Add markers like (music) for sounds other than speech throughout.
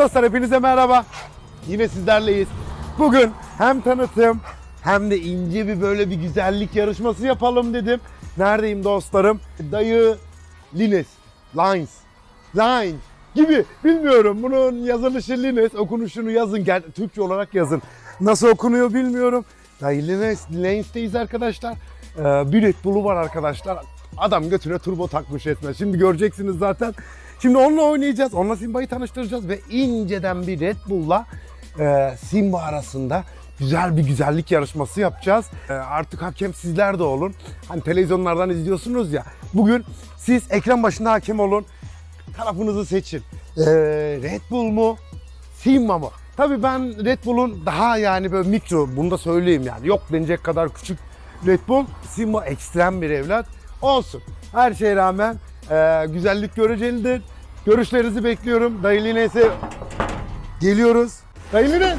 dostlar hepinize merhaba. Yine sizlerleyiz. Bugün hem tanıtım hem de ince bir böyle bir güzellik yarışması yapalım dedim. Neredeyim dostlarım? Dayı Lines, Lines, Line gibi bilmiyorum. Bunun yazılışı Lines, okunuşunu yazın. Gel, Türkçe olarak yazın. Nasıl okunuyor bilmiyorum. Dayı Lines, Lines'teyiz arkadaşlar. Ee, bir Red Bull'u var arkadaşlar. Adam götüne turbo takmış resmen. Şimdi göreceksiniz zaten. Şimdi onunla oynayacağız. Onunla Simba'yı tanıştıracağız ve inceden bir Red Bull'la e, Simba arasında güzel bir güzellik yarışması yapacağız. E, artık hakem sizler de olun. Hani televizyonlardan izliyorsunuz ya. Bugün siz ekran başında hakem olun. Tarafınızı seçin. E, Red Bull mu? Simba mı? Tabii ben Red Bull'un daha yani böyle mikro, bunu da söyleyeyim yani. Yok denecek kadar küçük Red Bull. Simba ekstrem bir evlat. Olsun. Her şeye rağmen e, güzellik görecelidir. Görüşlerinizi bekliyorum. Dayılı neyse geliyoruz. Dayılı ne?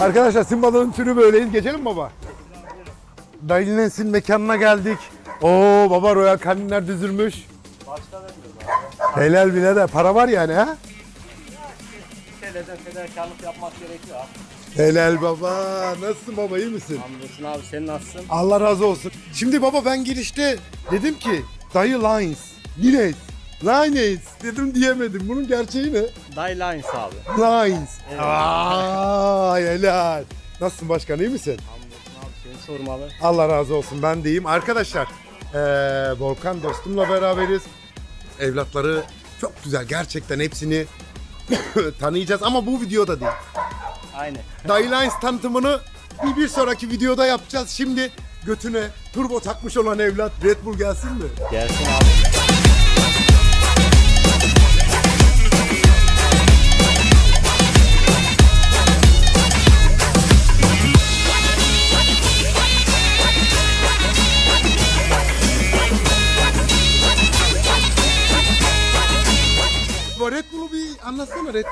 Arkadaşlar Simba'nın türü böyleyiz. Geçelim baba. Dayılı Nes'in mekanına geldik. Oo baba Royal Caninler düzülmüş. Helal bile de para var yani ha? TL'den fedakarlık yapmak gerekiyor abi. Helal baba. Nasılsın baba iyi misin? Hamdolsun abi sen nasılsın? Allah razı olsun. Şimdi baba ben girişte dedim ki dayı Lines, Lines, Lines dedim diyemedim. Bunun gerçeği ne? Day Lines abi. Lines. Evet. Ay helal. Nasılsın başkan iyi misin? Hamdolsun abi seni sormalı. Allah razı olsun ben deyim. Arkadaşlar eee, Volkan dostumla beraberiz. Evlatları çok güzel gerçekten hepsini (coughs) tanıyacağız ama bu videoda değil. Aynen. Dayı Lines tanıtımını bir, bir sonraki videoda yapacağız. Şimdi götüne turbo takmış olan evlat Red Bull gelsin mi? Gelsin abi.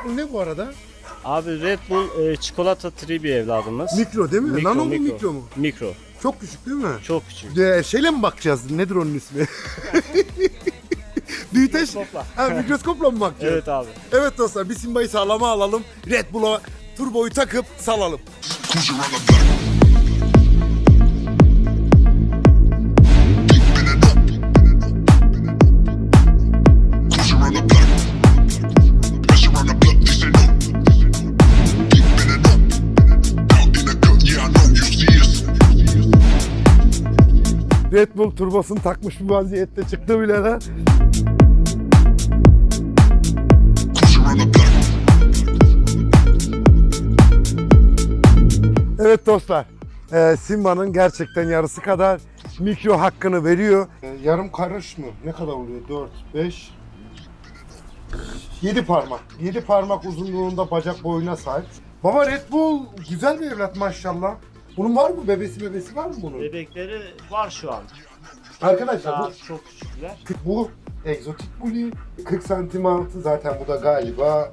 Bull ne bu arada? Abi Red Bull e, çikolata tri bir evladımız. Mikro değil mi? Nano mu mikro mu? Mikro. Çok küçük değil mi? Çok küçük. De, şeyle mi bakacağız? Nedir onun ismi? (laughs) Büyüteç. Mikroskopla. Ha, mikroskopla mı bakacağız? Evet abi. Evet dostlar bir Simba'yı sağlama alalım. Red Bull'a turboyu takıp salalım. Red Bull turbosunu takmış bir vaziyette çıktı the block. Evet dostlar. e, Simba'nın gerçekten yarısı kadar mikro hakkını veriyor. E, yarım karış mı? Ne kadar oluyor? 4, 5, 7 parmak. 7 parmak uzunluğunda bacak boyuna sahip. Baba Red Bull güzel bir evlat maşallah. Bunun var mı? Bebesi bebesi var mı bunun? Bebekleri var şu an. Arkadaşlar Daha bu, çok küçükler. bu egzotik bully. 40 santim altı zaten bu da galiba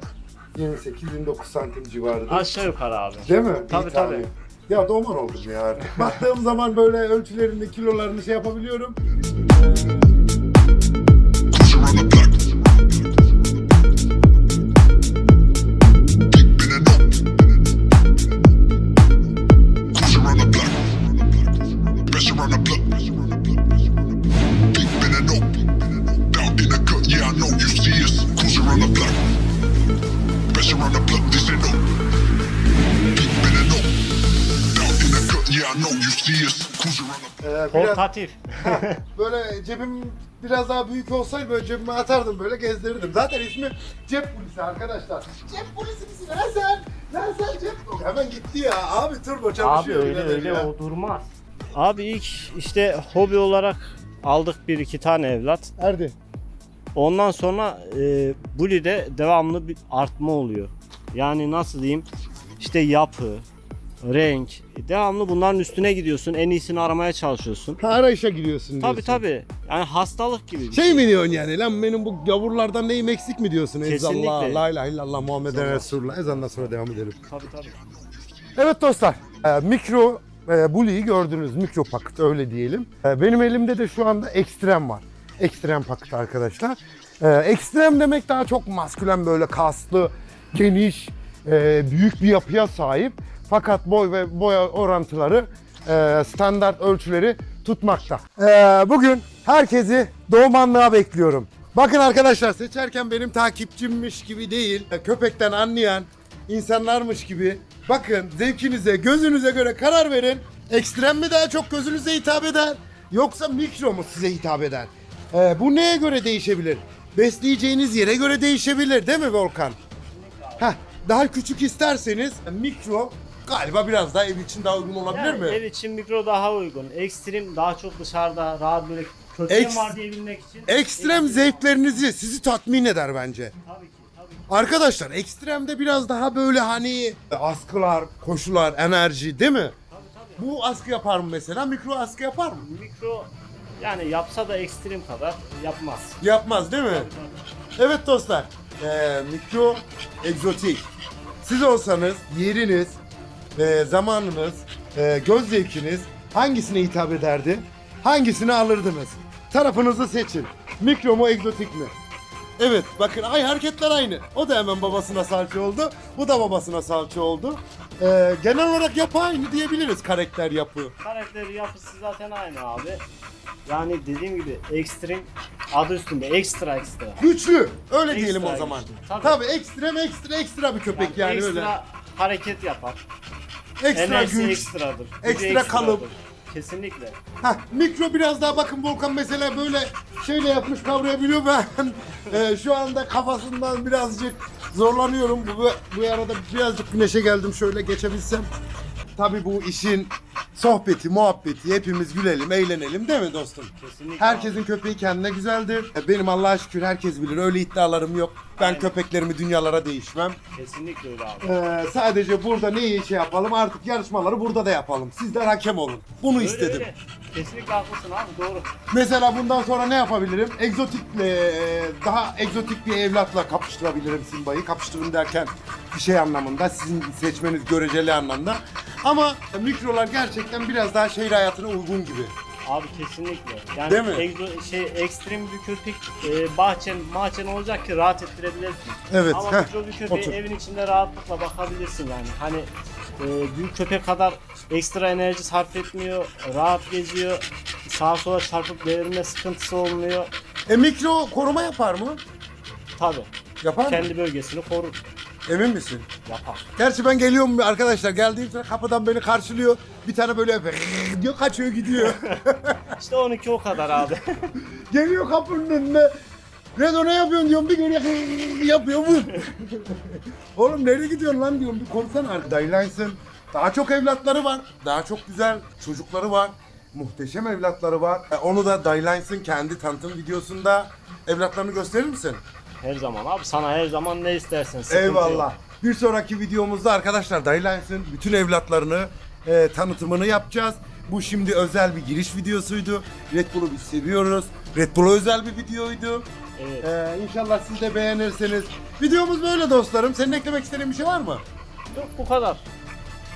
28-29 santim civarıdır. Aşağı yukarı abi. Değil mi? Tabii, İyi tahmin. tabii. Ya doman oldum ya. (laughs) Baktığım zaman böyle ölçülerini, kilolarını şey yapabiliyorum. Ee, biraz, Portatif. böyle cebim biraz daha büyük olsaydı böyle cebime atardım böyle gezdirirdim. Zaten ismi cep polisi arkadaşlar. Cep polisi misin lan sen? Lan sen cep polisi. Hemen gitti ya. Abi turbo Abi çalışıyor. öyle birader öyle ya. o durmaz. Abi ilk işte hobi olarak aldık bir iki tane evlat. Erdi. Ondan sonra e, Bully'de devamlı bir artma oluyor. Yani nasıl diyeyim? İşte yapı, renk, devamlı bunların üstüne gidiyorsun. En iyisini aramaya çalışıyorsun. Ha, arayışa giriyorsun Tabi diyorsun. tabi. Yani hastalık gibi. bir Şey mi diyorsun yani? Lan benim bu gavurlardan neyim eksik mi diyorsun? Kesinlikle. Ezallah, la ilahe illallah Muhammeden Resulullah. Ezandan sonra devam edelim. Tabii tabii. Evet dostlar, e, mikro e, Bully'yi gördünüz. Mikro paket öyle diyelim. E, benim elimde de şu anda ekstrem var. Ekstrem paket arkadaşlar. E, ekstrem demek daha çok maskülen böyle kaslı, geniş, e, büyük bir yapıya sahip. Fakat boy ve boya orantıları e, standart ölçüleri tutmakta. E, bugün herkesi doğmanlığa bekliyorum. Bakın arkadaşlar seçerken benim takipçimmiş gibi değil, köpekten anlayan insanlarmış gibi. Bakın zevkinize, gözünüze göre karar verin. Ekstrem mi daha çok gözünüze hitap eder yoksa mikro mu size hitap eder? E, bu neye göre değişebilir? Besleyeceğiniz yere göre değişebilir değil mi Volkan? Heh, daha küçük isterseniz mikro galiba biraz daha ev için daha uygun olabilir Yani mi? ev için mikro daha uygun. Ekstrem daha çok dışarıda rahat böyle köpeğim Eks- var diyebilmek için. Ekstrem zevklerinizi sizi tatmin eder bence. Tabii ki tabii ki. Arkadaşlar ekstremde biraz daha böyle hani askılar, koşular, enerji değil mi? Tabii tabii. Bu askı yapar mı mesela? Mikro askı yapar mı? Mikro yani yapsa da ekstrem kadar yapmaz. Yapmaz değil mi? Evet dostlar. Ee, mikro egzotik. Siz olsanız yeriniz, e, zamanınız, e, göz zevkiniz hangisine hitap ederdi? Hangisini alırdınız? Tarafınızı seçin. Mikro mu egzotik mi? Evet bakın ay hareketler aynı. O da hemen babasına salça oldu. Bu da babasına salça oldu. Ee, genel olarak yapı aynı diyebiliriz karakter yapı. Karakteri yapısı zaten aynı abi. Yani dediğim gibi ekstrem adı üstünde ekstra ekstra. Güçlü. Öyle Ekstra diyelim o zaman. güçlü. Tabii. Tabii ekstrem ekstra ekstra bir köpek yani, ekstra öyle. hareket yapar. Ekstra Enerjisi güç. ekstradır. gücü ekstra kalıp. Kesinlikle. Heh, mikro biraz daha bakın Volkan mesela böyle şeyle yapmış kavrayabiliyor ben e, şu anda kafasından birazcık zorlanıyorum. Bu, bu arada birazcık güneşe geldim şöyle geçebilsem. Tabii bu işin sohbeti, muhabbeti, hepimiz gülelim, eğlenelim değil mi dostum? Kesinlikle. Herkesin köpeği kendine güzeldir. E, Benim Allah'a şükür herkes bilir öyle iddialarım yok. Ben Aynen. köpeklerimi dünyalara değişmem. Kesinlikle öyle abi. Ee, sadece burada neyi şey yapalım artık yarışmaları burada da yapalım. Sizler hakem olun. Bunu Öyle, istedim. öyle. Kesinlikle haklısın abi doğru. Mesela bundan sonra ne yapabilirim? Egzotikle, daha egzotik bir evlatla kapıştırabilirim Simba'yı. Kapıştırın derken şey anlamında, sizin seçmeniz göreceli anlamda. Ama mikrolar gerçekten biraz daha şehir hayatına uygun gibi. Abi kesinlikle. Yani Değil mi? egzo- şey ekstrem bir köpek e, bahçen bahçen olacak ki rahat ettirebilirsin. Evet, Ama heh, mikro bir köpeği otur. evin içinde rahatlıkla bakabilirsin yani. Hani e, büyük köpek kadar ekstra enerji sarf etmiyor, rahat geziyor, sağa sola çarpıp devirme sıkıntısı olmuyor. E mikro koruma yapar mı? Tabi. Yapar mı? Kendi bölgesini korur. Emin misin? Yapar. Gerçi ben geliyorum arkadaşlar. Geldiğim zaman kapıdan beni karşılıyor. Bir tane böyle (laughs) diyor kaçıyor gidiyor. (laughs) İşte 12 o kadar abi. (laughs) Geliyor kapının önüne. Redo ne yapıyorsun diyorum bir görüyor yapıyor bu. Oğlum nereye gidiyorsun lan diyorum bir konuşsana artık. Daylines'ın daha çok evlatları var. Daha çok güzel çocukları var. Muhteşem evlatları var. E, Onu da Daylines'ın kendi tanıtım videosunda evlatlarını gösterir misin? Her zaman abi sana her zaman ne istersen sıkıntı Eyvallah. yok. Bir sonraki videomuzda arkadaşlar Daylines'ın bütün evlatlarını e, tanıtımını yapacağız. Bu şimdi özel bir giriş videosuydu. Red Bull'u biz seviyoruz. Red Bull'a özel bir videoydu. Evet. Ee, inşallah siz de beğenirsiniz. Videomuz böyle dostlarım. Senin eklemek istediğin bir şey var mı? Yok bu kadar.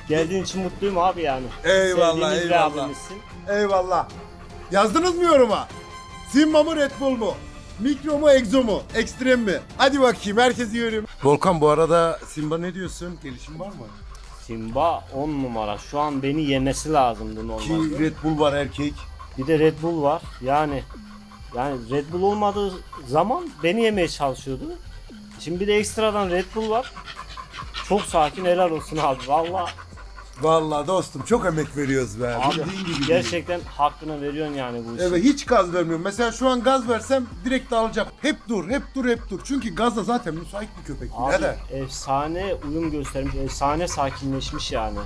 Geldiğin için mutluyum abi yani. Eyvallah, Sevdiğimiz bir eyvallah. abimizsin. Eyvallah. Yazdınız mı yoruma? Simba mı Red Bull mu? Mikro mu Exo mu? Ekstrem mi? Hadi bakayım herkes yiyorum. Volkan bu arada Simba ne diyorsun? Gelişim var mı? Simba 10 numara. Şu an beni yemesi lazımdı Ki normalde. Red Bull var erkek. Bir de Red Bull var. Yani yani Red Bull olmadığı zaman beni yemeye çalışıyordu. Şimdi bir de ekstradan Red Bull var. Çok sakin helal olsun abi. Valla Vallahi dostum çok emek veriyoruz be. abi Bildiğin gibi değil. gerçekten hakkını veriyorsun yani bu işin. Evet hiç gaz vermiyorum. Mesela şu an gaz versem direkt dağılacak. Hep dur, hep dur, hep dur. Çünkü gazda zaten müsait bir köpek. Abi Neden? efsane uyum göstermiş, efsane sakinleşmiş yani.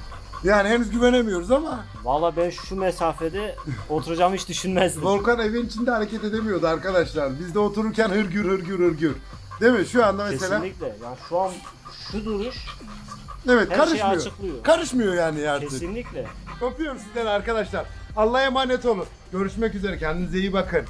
Yani henüz güvenemiyoruz ama Valla ben şu mesafede oturacağımı hiç düşünmezdim. Volkan evin içinde hareket edemiyordu arkadaşlar. Biz de otururken hırgür hırgür hırgür. Değil mi? Şu anda mesela Kesinlikle. Yani şu an şu duruş evet her şeyi karışmıyor. açıklıyor. Karışmıyor yani artık. kesinlikle. Öpüyorum sizleri arkadaşlar. Allah'a emanet olun. Görüşmek üzere. Kendinize iyi bakın.